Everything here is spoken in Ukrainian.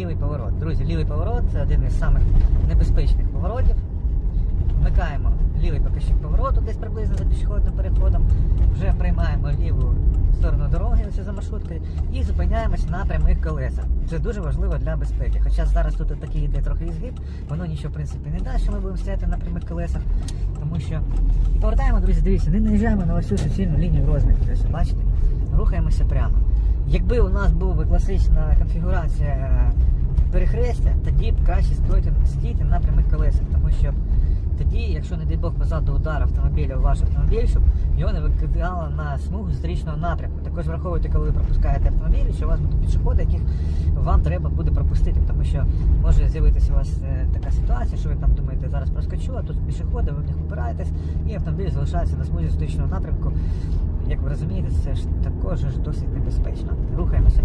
лівий поворот. Друзі, лівий поворот це один із самих небезпечних поворотів. Вмикаємо лівий покажчик повороту, десь приблизно за пішохідним переходом. Вже приймаємо ліву сторону дороги, ось за маршруткою, і зупиняємось на прямих колесах. Це дуже важливо для безпеки. Хоча зараз тут такий йде трохи ізгиб, воно нічого в принципі не дасть, що ми будемо стояти на прямих колесах. Тому що повертаємо, друзі, дивіться, не наїжджаємо на ось суцільну лінію. Ось, бачите? Рухаємося прямо. Якби у нас була класична конфігурація е, перехрестя, тоді б краще стойте, стійте на прямих колесах, тому що тоді, якщо не дай Бог позаду удар автомобіля у ваш автомобіль, щоб його не викидало на смугу зустрічного напрямку. Також враховуйте, коли ви пропускаєте автомобілі, що у вас будуть пішоходи, яких вам треба буде пропустити, тому що може з'явитися у вас е, така ситуація, що ви там думаєте, зараз а тут пішоходи, ви в них опираєтесь, і автомобіль залишається на смузі зустрічного напрямку. Як ви розумієте, це ж також ж досить небезпечно. Рухаємося